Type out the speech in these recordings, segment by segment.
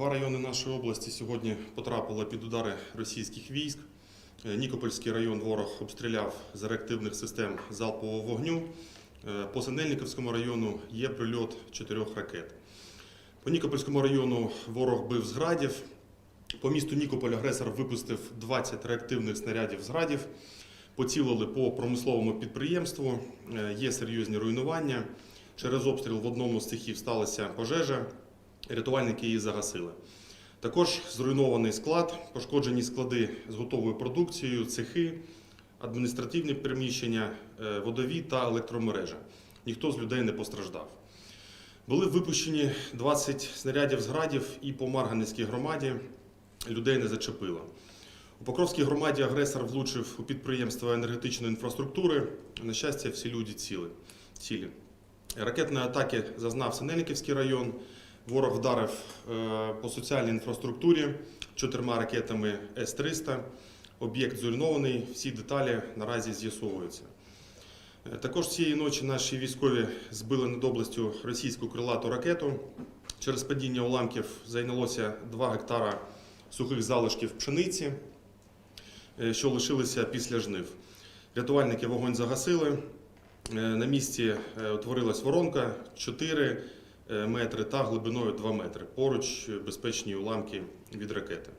Два райони нашої області сьогодні потрапили під удари російських військ. Е, Нікопольський район ворог обстріляв з реактивних систем залпового вогню. Е, По Синельниковському району є прильот чотирьох ракет. По Нікопольському району ворог бив з градів. По місту Нікополь агресор випустив 20 реактивних снарядів з градів. Поцілили по промисловому підприємству. Е, Є серйозні руйнування. Через обстріл в одному з цехів сталася пожежа. Рятувальники її загасили. Також зруйнований склад, пошкоджені склади з готовою продукцією, цехи, адміністративні приміщення, е, водові та електромережа. Ніхто з людей не постраждав. Були випущені 20 снарядів з градів і по Марганецькій громаді людей не зачепило. У Покровській громаді агресор влучив у підприємства енергетичної інфраструктури. На щастя, всі люди цілі. Ракетної атаки зазнав Синельниківський район. Ворог вдарив е, по соціальній інфраструктурі чотирма ракетами С-300. Об'єкт зруйнований, всі деталі наразі з'ясовуються. Е, Також цієї ночі наші військові збили над областю російську крилату ракету. Через падіння уламків зайнялося 2 гектара сухих залишків пшениці, е, що лишилися після жнив. Рятувальники вогонь загасили. На місці утворилась воронка 4 е, метри та глибиною 2 метри. Поруч е, безпечні уламки від ракети.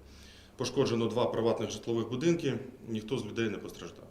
Пошкоджено два приватних житлових будинки, ніхто з людей не постраждав.